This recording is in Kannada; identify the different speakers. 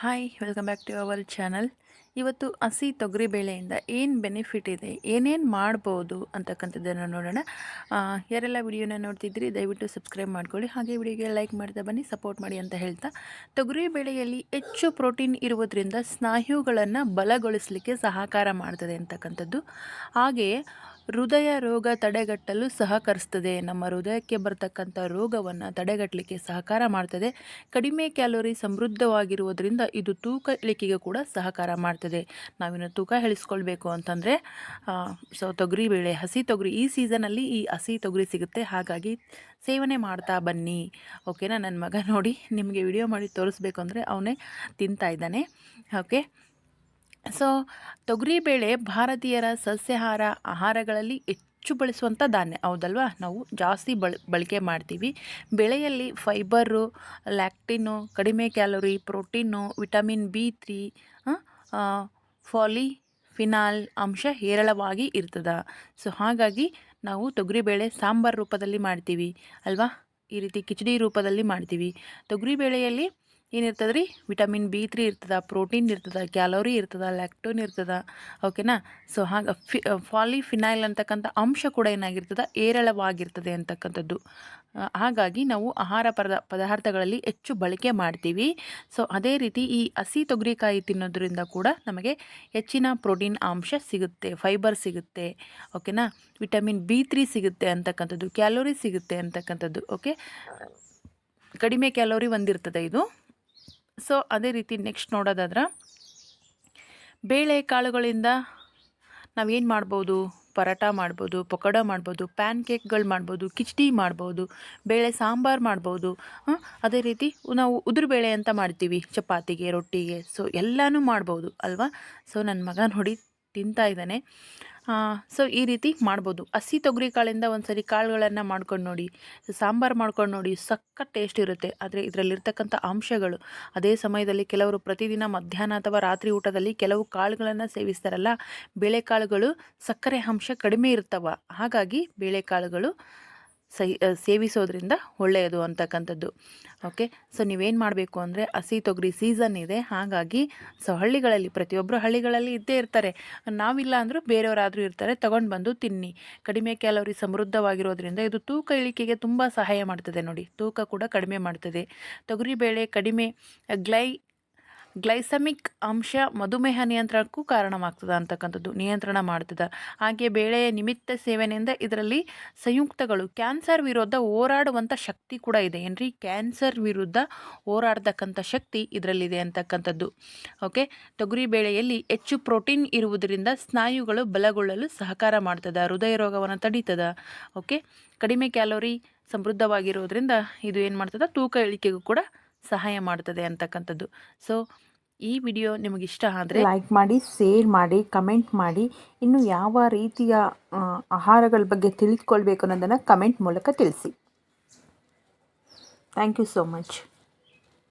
Speaker 1: hi welcome back to our channel ಇವತ್ತು ಹಸಿ ತೊಗರಿ ಬೇಳೆಯಿಂದ ಏನು ಬೆನಿಫಿಟ್ ಇದೆ? ಏನೇನು ಮಾಡ್ಬೋದು ಅಂತಕ್ಕಂಥದ್ದನ್ನು ನೋಡೋಣ. ಯಾರೆಲ್ಲ ವಿಡಿಯೋನ ನೋಡ್ತಿದ್ರಿ ದಯವಿಟ್ಟು ಸಬ್ಸ್ಕ್ರೈಬ್ ಮಾಡ್ಕೊಳ್ಳಿ. ಹಾಗೆ ವಿಡಿಯೋಗೆ ಲೈಕ್ ಮಾಡ್ತಾ ಬನ್ನಿ ಸಪೋರ್ಟ್ ಮಾಡಿ ಅಂತ ಹೇಳ್ತಾ. ತೊಗರಿ ಬೇಳೆಯಲ್ಲಿ ಹೆಚ್ಚು ಪ್ರೋಟೀನ್ ಇರುವುದರಿಂದ ಸ್ನಾಯುಗಳನ್ನು ಬಲಗೊಳಿಸಲಿಕ್ಕೆ ಸಹಕಾರ ಮಾಡ್ತದೆ ಅಂತಕ್ಕಂಥದ್ದು. ಹಾಗೆಯೇ ಹೃದಯ ರೋಗ ತಡೆಗಟ್ಟಲು ಸಹಕರಿಸ್ತದೆ. ನಮ್ಮ ಹೃದಯಕ್ಕೆ ಬರ್ತಕ್ಕಂಥ ರೋಗವನ್ನು ತಡೆಗಟ್ಟಲಿಕ್ಕೆ ಸಹಕಾರ ಮಾಡ್ತದೆ. ಕಡಿಮೆ ಕ್ಯಾಲೋರಿ ಸಮೃದ್ಧವಾಗಿರುವುದರಿಂದ ಇದು ತೂಕ ಇಳಿಕೆಗೆ ಕೂಡ ಸಹಕಾರ ಮಾಡ್ತದೆ. ನಾವಿನ್ನು ತೂಕ ಇಳಿಸ್ಕೊಳ್ಬೇಕು ಅಂತಂದರೆ ಸೊ ತೊಗರಿ ಬೇಳೆ, ಹಸಿ ತೊಗರಿ, ಈ ಸೀಸನಲ್ಲಿ ಈ ಹಸಿ ತೊಗರಿ ಸಿಗುತ್ತೆ. ಹಾಗಾಗಿ ಸೇವನೆ ಮಾಡ್ತಾ ಬನ್ನಿ. ಓಕೆನಾ ನನ್ನ ಮಗ ನೋಡಿ ನಿಮಗೆ ವಿಡಿಯೋ ಮಾಡಿ ತೋರಿಸ್ಬೇಕು ಅಂದರೆ ಅವನೇ ತಿಂತಾ ಇದ್ದಾನೆ. ಓಕೆ ಸೊ ತೊಗರಿಬೇಳೆ ಭಾರತೀಯರ ಸಸ್ಯಾಹಾರ ಆಹಾರಗಳಲ್ಲಿ ಹೆಚ್ಚು ಬಳಸುವಂಥ ಧಾನ್ಯ. ಹೌದಲ್ವಾ? ನಾವು ಜಾಸ್ತಿ ಬಳ, ಬಳಕೆ ಮಾಡ್ತೀವಿ. ಬೆಳೆಯಲ್ಲಿ ಫೈಬರು ಲ್ಯಾಕ್ಟಿನ್ನು ಕಡಿಮೆ calorie protein vitamin B three polyphenol ಅಂಶ ಹೇರಳವಾಗಿ ಇರ್ತದೆ. ಸೊ ಹಾಗಾಗಿ ನಾವು ತೊಗರಿಬೇಳೆ ಸಾಂಬಾರು ರೂಪದಲ್ಲಿ ಮಾಡ್ತೀವಿ. ಅಲ್ವಾ? ಈ ರೀತಿ ಕಿಚಡಿ ರೂಪದಲ್ಲಿ ಮಾಡ್ತೀವಿ. ತೊಗರಿಬೇಳೆಯಲ್ಲಿ ಏನಿರ್ತದೆ ರೀ ವಿಟಮಿನ್ ಬಿ ತ್ರೀ ಇರ್ತದೆ, ಪ್ರೋಟೀನ್ ಇರ್ತದೆ, ಕ್ಯಾಲೋರಿ ಇರ್ತದೆ, ಲ್ಯಾಕ್ಟೋನ್ ಇರ್ತದೆ. ಓಕೆನಾ? ಸೊ, ಹಾಗ ಫಿ ಫಾಲಿಫಿನೈಲ್ ಅಂತಕ್ಕಂಥ ಅಂಶ ಕೂಡ ಏನಾಗಿರ್ತದೆ? ಏರಳವಾಗಿರ್ತದೆ ಅಂತಕ್ಕಂಥದ್ದು. ಹಾಗಾಗಿ ನಾವು ಆಹಾರ ಪದ, ಪದಾರ್ಥಗಳಲ್ಲಿ ಹೆಚ್ಚು ಬಳಕೆ ಮಾಡ್ತೀವಿ. ಸೊ, ಅದೇ ರೀತಿ ಈ ಹಸಿ ತೊಗರಿಕಾಯಿ ತಿನ್ನೋದ್ರಿಂದ ಕೂಡ ನಮಗೆ ಹೆಚ್ಚಿನ ಪ್ರೋಟೀನ್ ಅಂಶ ಸಿಗುತ್ತೆ, ಫೈಬರ್ ಸಿಗುತ್ತೆ. ಓಕೆನಾ? ವಿಟಮಿನ್ ಬಿ ತ್ರೀ ಸಿಗುತ್ತೆ ಅಂತಕ್ಕಂಥದ್ದು, ಕ್ಯಾಲೋರಿ ಸಿಗುತ್ತೆ ಅಂತಕ್ಕಂಥದ್ದು, ಓಕೆ? ಕಡಿಮೆ ಕ್ಯಾಲೋರಿ ಹೊಂದಿರ್ತದೆ ಇದು. ಸೊ, ಅದೇ ರೀತಿ ನೆಕ್ಸ್ಟ್ ನೋಡೋದಾದ್ರೆ ಬೇಳೆ ಕಾಳುಗಳಿಂದ ನಾವೇನು ಮಾಡ್ಬೋದು? ಪರೋಟ ಮಾಡ್ಬೋದು, ಪಕೋಡ ಮಾಡ್ಬೋದು ಪ್ಯಾನ್ ಕೇಕ್ಗಳು ಮಾಡ್ಬೋದು, ಕಿಚಡಿ ಮಾಡ್ಬೋದು, ಬೇಳೆ ಸಾಂಬಾರು ಮಾಡ್ಬೋದು ಅದೇ ರೀತಿ ನಾವು ಉದುರು ಬೇಳೆ ಅಂತ ಮಾಡ್ತೀವಿ, ಚಪಾತಿಗೆ, ರೊಟ್ಟಿಗೆ, ಸೊ, ಎಲ್ಲನೂ ಮಾಡ್ಬೋದು, ಅಲ್ವಾ? ಸೊ ನನ್ನ ಮಗ ನೋಡಿ ತಿಂತಾ ಇದ್ದಾನೆ. ಸೊ ಈ ರೀತಿ ಮಾಡ್ಬೋದು. ಹಸಿ ತೊಗರಿ ಕಾಳಿಂದ ಒಂದು ಸರಿ ಕಾಳುಗಳನ್ನು ಮಾಡ್ಕೊಂಡು ನೋಡಿ, ಸಾಂಬಾರು ಮಾಡ್ಕೊಂಡು ನೋಡಿ ಸಕ್ಕ ಟೇಸ್ಟ್ ಇರುತ್ತೆ. ಆದರೆ ಇದರಲ್ಲಿರ್ತಕ್ಕಂಥ ಅಂಶಗಳು, ಅದೇ ಸಮಯದಲ್ಲಿ ಕೆಲವರು ಪ್ರತಿದಿನ ಮಧ್ಯಾಹ್ನ ಅಥವಾ ರಾತ್ರಿ ಊಟದಲ್ಲಿ ಕೆಲವು ಕಾಳುಗಳನ್ನು ಸೇವಿಸ್ತಾರಲ್ಲ, ಬೇಳೆಕಾಳುಗಳು ಸಕ್ಕರೆ ಅಂಶ ಕಡಿಮೆ ಇರ್ತವೆ. ಹಾಗಾಗಿ ಬೇಳೆಕಾಳುಗಳು ಸೈ ಸೇವಿಸೋದ್ರಿಂದ ಒಳ್ಳೆಯದು ಅಂತಕ್ಕಂಥದ್ದು. ಓಕೆ? ಸೊ, ನೀವೇನು ಮಾಡಬೇಕು ಅಂದರೆ ಹಸಿ ತೊಗರಿ ಸೀಸನ್ ಇದೆ. ಹಾಗಾಗಿ ಸೊ, ಹಳ್ಳಿಗಳಲ್ಲಿ ಪ್ರತಿಯೊಬ್ಬರು ಹಳ್ಳಿಗಳಲ್ಲಿ ಇದ್ದೇ ಇರ್ತಾರೆ. ನಾವಿಲ್ಲ ಅಂದರೂ ಬೇರೆಯವರಾದರೂ ಇರ್ತಾರೆ. ತಗೊಂಡು ಬಂದು ತಿನ್ನಿ. ಕಡಿಮೆ ಕ್ಯಾಲೋರಿ ಸಮೃದ್ಧವಾಗಿರೋದ್ರಿಂದ ಇದು ತೂಕ ಇಳಿಕೆಗೆ ತುಂಬ ಸಹಾಯ ಮಾಡ್ತದೆ ನೋಡಿ. ತೂಕ ಕೂಡ ಕಡಿಮೆ ಮಾಡ್ತದೆ. ತೊಗರಿಬೇಳೆ ಕಡಿಮೆ ಗ್ಲೈ ಗ್ಲೈಸಮಿಕ್ ಅಂಶ ಮಧುಮೇಹ ನಿಯಂತ್ರಣಕ್ಕೂ ಕಾರಣವಾಗ್ತದೆ ಅಂತಕ್ಕಂಥದ್ದು, ನಿಯಂತ್ರಣ ಮಾಡ್ತದೆ. ಹಾಗೆ ಬೇಳೆಯ ನಿಮಿತ್ತ ಸೇವನೆಯಿಂದ ಇದರಲ್ಲಿ ಸಂಯುಕ್ತಗಳು, ಕ್ಯಾನ್ಸರ್ ವಿರುದ್ಧ ಹೋರಾಡುವಂಥ ಶಕ್ತಿ ಕೂಡ ಇದೆ. ಏನ್ರಿ? ಕ್ಯಾನ್ಸರ್ ವಿರುದ್ಧ ಹೋರಾಡ್ತಕ್ಕಂಥ ಶಕ್ತಿ ಇದರಲ್ಲಿದೆ ಅಂತಕ್ಕಂಥದ್ದು. ಓಕೆ ತೊಗರಿ ಬೇಳೆಯಲ್ಲಿ ಹೆಚ್ಚು ಪ್ರೋಟೀನ್ ಇರುವುದರಿಂದ ಸ್ನಾಯುಗಳು ಬಲಗೊಳ್ಳಲು ಸಹಕಾರ ಮಾಡ್ತದೆ, ಹೃದಯ ರೋಗವನ್ನು ತಡೀತದ. ಓಕೆ ಕಡಿಮೆ ಕ್ಯಾಲೋರಿ ಸಮೃದ್ಧವಾಗಿರೋದ್ರಿಂದ ಇದು ಏನು ಮಾಡ್ತದೆ? ತೂಕ ಇಳಿಕೆಗೂ ಕೂಡ ಸಹಾಯ ಮಾಡುತ್ತದೆ ಅಂತಕ್ಕಂಥದ್ದು. ಸೊ ಈ ವಿಡಿಯೋ ನಿಮಗಿಷ್ಟ ಆದರೆ
Speaker 2: ಲೈಕ್ ಮಾಡಿ ಶೇರ್ ಮಾಡಿ ಕಮೆಂಟ್ ಮಾಡಿ, ಇನ್ನು ಯಾವ ರೀತಿಯ ಆಹಾರಗಳ ಬಗ್ಗೆ ತಿಳಿದುಕೊಳ್ಬೇಕು ಅನ್ನೋದನ್ನು ಕಮೆಂಟ್ ಮೂಲಕ ತಿಳಿಸಿ. Thank you so much